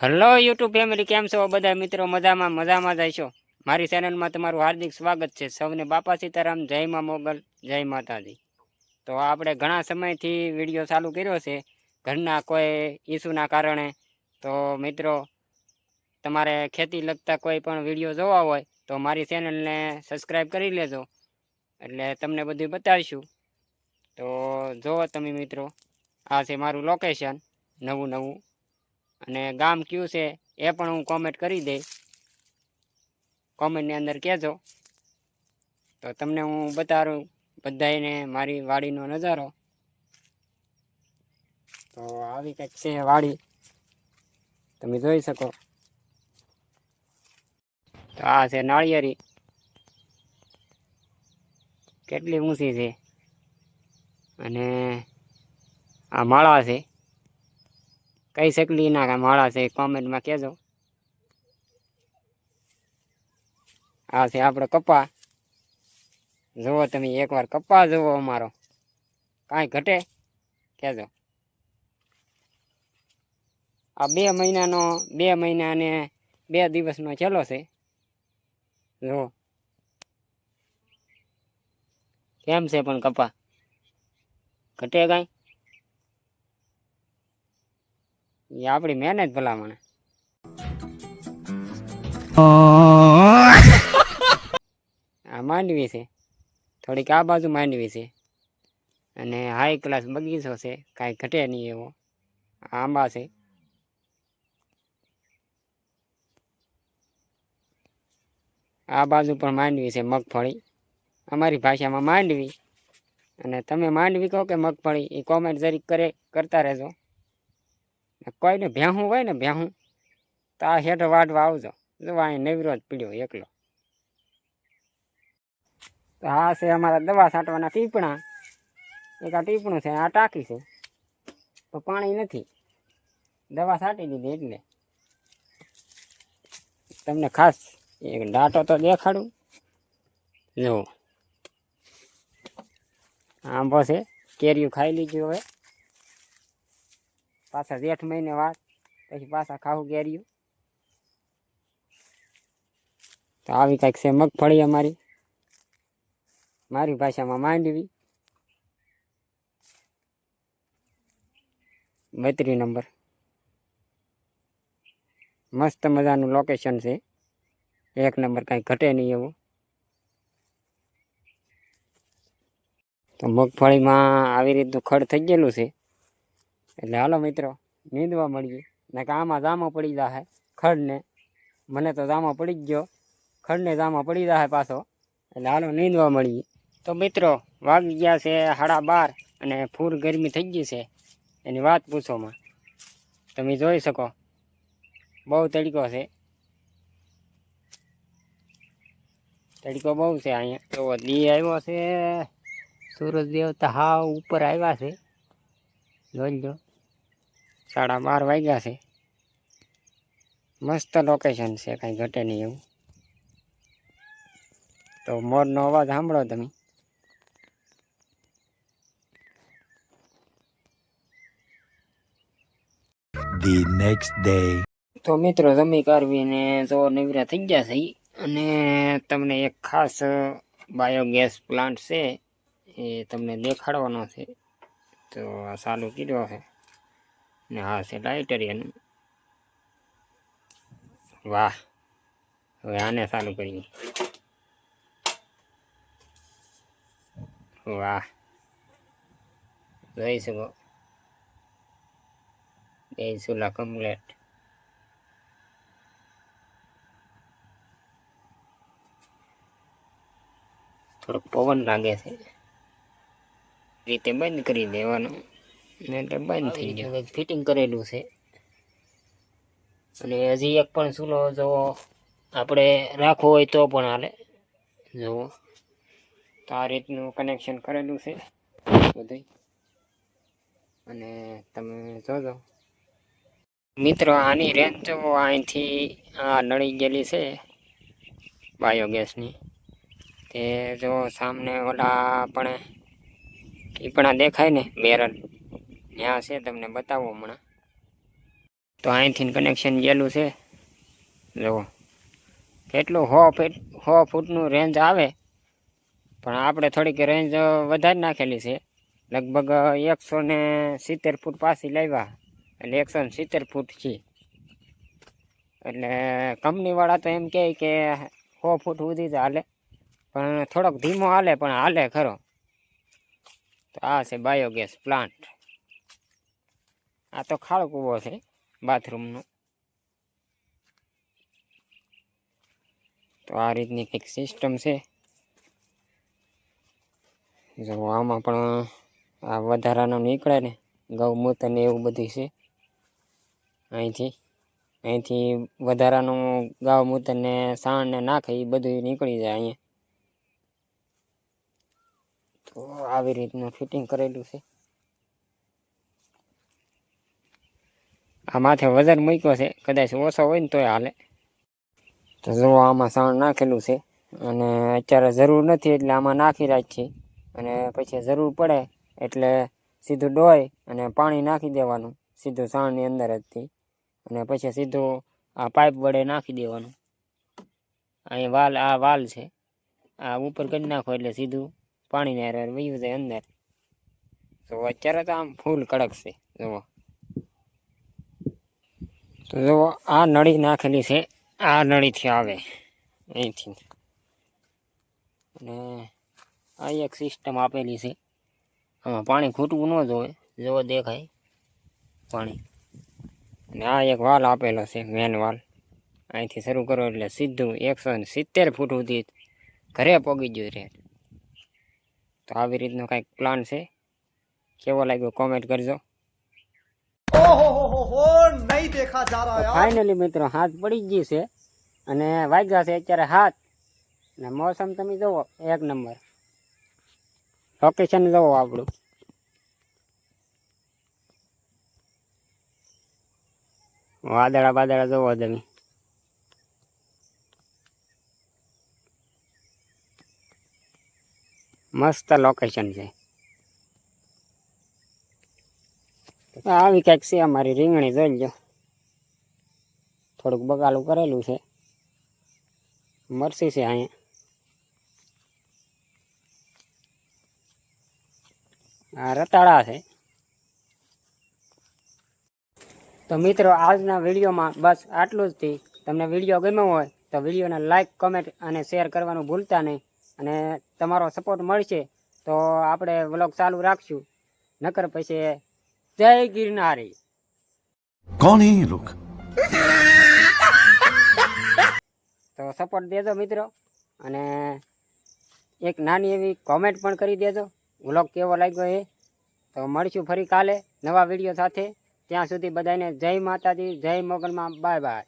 Hello YouTube family, કેમ છો બધા મિત્રો? મજામાં મજામાં જાય છો મારી ચેનલમાં તમારું હાર્દિક સ્વાગત છે. સૌને બાપા સીતારામ, જય મા મોગલ, જય માતાજી. તો આપણે ઘણા સમયથી વીડિયો ચાલુ કર્યો છે. ઘરના કોઈ ઇસ્યુના કારણે. તો મિત્રો, તમારે ખેતી લગતા કોઈ પણ વીડિયો જોવા હોય, તો મારી ચેનલને સબસ્ક્રાઈબ કરી લેજો. એટલે તમને બધું બતાવીશું. તો જુઓ તમે મિત્રો, આ છે મારું લોકેશન નવું નવું અને ગામ કયું છે એ પણ હું કોમેન્ટ કરી દઈશ. કોમેન્ટની અંદર કહેજો. તો તમને હું બતાવું બધાને મારી વાડીનો નજારો. તો આવી કંઈક છે વાડી. તમે જોઈ શકો. તો આ છે નાળિયેરી. કેટલી ઊંચી છે. અને આ માળા છે. કઈ શકલી ના માળા છે કોમેન્ટમાં કહેજો. આ છે આપણો કપા. જુઓ તમે, એકવાર કપા જુઓ અમારો. કાંઈ ઘટે? કહેજો. આ બે મહિનાનો, બે મહિના અને બે દિવસનો છેલ્લો છે. જુઓ. કેમ છે પણ કપા? ઘટે કાંઈ? એ આપણી મહેનત ભલામણ. આ માંડવી છે. થોડીક આ બાજુ માંડવી છે. અને હાઈ ક્લાસ બગીચો છે. કાંઈ ઘટે નહીં એવો. આંબા છે. આ બાજુ પણ માંડવી છે મગફળી. અમારી ભાષામાં માંડવી. અને તમે માંડવી કહો કે મગફળી એ કોમેન્ટ જરીક કરે, કરતા રહેજો. કોઈને ભેહું હોય ને ભેહું, તો આ હેઠ વાટવા આવજો. જો અહીં નવરો જ પીડ્યો એકલો. તો આ છે અમારા દવા છાંટવાના ટીપણા. એક આ ટીપણું છે, આ ટાંકી છે. તો પાણી નથી. દવા છાંટી દીધી એટલે. તમને ખાસ એક ડાટો તો દેખાડું. જુઓ આંબો છે કેરીયું ખાઈ લીધું હવે. પાછા જેઠ મહિને વાત, પછી પાછા ખાવું કેરીયું તો આવી કંઈક છે મગફળી અમારી. મારી ભાષામાં માંડવી. બત્રી નંબર. મસ્ત મજાનું લોકેશન છે. એક નંબર કાંઈ ઘટે નહીં એવું. તો મગફળીમાં આવી રીતનું ખડ થઈ ગયેલું છે. એટલે હાલો મિત્રો, નીંદવા મળીએ. ને કે આમાં જામો પડી જાહે, ખડને. મને તો જામો પડી જ ગયો. ખડને જામો પડી જાહે પાછો. એટલે હાલો નીંદવા મળીએ. તો મિત્રો, વાગી ગયા છે સાડા બાર અને ફૂર ગરમી થઈ ગઈ છે. એની વાત પૂછોમાં તમે જોઈ શકો. બહુ તડકો છે. તડકો બહુ છે અહીંયા. તો દી આવ્યો છે. સૂરજ દેવતા હાવ ઉપર આવ્યા છે. જોઈ લો. સાડા બાર વાગ્યા છે. મસ્ત લોકેશન છે કાંઈ ઘટે નહીં એવું. તો મોરનો અવાજ સાંભળો તમે. The next day. તો મિત્રો જમી કરવીને જો નિવરા થઈ ગયા છે અને તમને એક ખાસ બાયોગેસ પ્લાન્ટ છે એ તમને દેખાડવાનો છે. તો આ ચાલુ કર્યો છે. ને હા, છે લાઇટરિયન વાહ, હવે આને ચાલુ કરીએ વાહ, જોઈ શકો. બે ચૂલા કમ્પ્લેટ થોડોક પવન લાગે છે. રીતે બંધ કરી દેવાનું. ને એટલે બંધ થઈ ગયું. ફિટિંગ કરેલું છે. અને હજી એક પણ ચૂલો જો આપણે રાખવો હોય તો પણ હાલે. જુઓ. તો આ રીતનું કનેક્શન કરેલું છે બધું અને તમે જોજો. મિત્રો આની રેન્જ જો અહીંથી આ નળી ગયેલી છે બાયોગેસની તે જો સામને ઓલા પણ ટીપણા દેખાય ને બેરલ ત્યાં છે તમને બતાવો હમણાં. તો અહીંથી કનેક્શન ગયેલું છે. જુઓ. કેટલું સો ફીટ સો ફૂટનું રેન્જ આવે. પણ આપણે થોડીક રેન્જ વધારી નાખેલી છે. લગભગ એકસો ને સિત્તેર ફૂટ પાછી લાવ્યા. એટલે એકસો ને સિત્તેર ફૂટ છે. એટલે કંપનીવાળા તો એમ કહે કે સો ફૂટ સુધી જ હાલે. પણ થોડોક ધીમો હાલે, પણ હાલે ખરો. તો આ છે બાયોગેસ પ્લાન્ટ આ તો ખાળ કૂવો છે, બાથરૂમનો. તો આ રીતની કંઈક સિસ્ટમ છે. જો આમાં પણ આ વધારાનું નીકળે ને ગૌમૂત્ર ને એવું બધું છે. અહીંથી અહીંથી વધારાનું ગૌમૂત્ર ને સાણ ને નાખે એ બધું નીકળી જાય અહીંયા. તો આવી રીતનું ફિટિંગ કરેલું છે. આ માથે વજન મૂક્યો છે કદાચ ઓછો હોય ને તોય હાલે તો જો આમાં સાણ નાખેલું છે અને અત્યારે જરૂર નથી એટલે આમાં નાખી રાખીએ અને પછી જરૂર પડે એટલે સીધું ડોય અને પાણી નાખી દેવાનું સીધું સાણની અંદર જથી અને પછી સીધું આ પાઇપ વડે નાખી દેવાનું અહીં વાલ આ વાલ છે આ ઉપર કરી નાખો એટલે સીધું પાણીને વયું જાય અંદર તો અત્યારે તો આમ ફૂલ કડક છે જુઓ તો જુઓ આ નળી નાખેલી છે, આ નળીથી આવે. અહીંથી. અને આ એક સિસ્ટમ આપેલી છે. આમાં પાણી ખૂટવું ન જોવે જોવો દેખાય પાણી. અને આ એક વાલ આપેલો છે મેન વાલ. અહીંથી શરૂ કરો એટલે સીધું એકસો ને સિત્તેર ફૂટ સુધી ઘરે પગી ગયું રહે તો આવી રીતનો કાંઈક પ્લાન છે. કેવો લાગ્યો કોમેન્ટ કરજો. ફાઇનલી મિત્રો હાથ પડી ગયું છે અને વાગ્યા છે અત્યારે હાથ. ને મોસમ તમે જુઓ એક નંબર. લોકેશન જુઓ આપણું. વાદળા વાદળા જુઓ તમે. મસ્ત લોકેશન છે. આવી કંઈક છે અમારી રીંગણી, જોઈ લો થોડુંક બગાલું કરેલું છે. મરસી છે અહીંયા. આ રતાળા છે. તો મિત્રો, આજના વિડીયોમાં બસ આટલું જ થી. તમને વીડિયો ગમ્યો હોય તો વિડીયોને લાઇક કમેન્ટ અને શેર કરવાનું ભૂલતા નહીં. અને તમારો સપોર્ટ મળશે તો આપણે વ્લોગ ચાલુ રાખશું. નકર પછી જય ગિરનારી. કોણ હે લોક? તો સપોર્ટ દેજો મિત્રો અને એક નાની એવી કોમેન્ટ પણ કરી દેજો. વ્લોગ કેવો લાગ્યો એ? તો મળીશું ફરી કાલે નવા વીડિયો સાથે. ત્યાં સુધી બધાને જય માતાજી જય મોગલમાં બાય બાય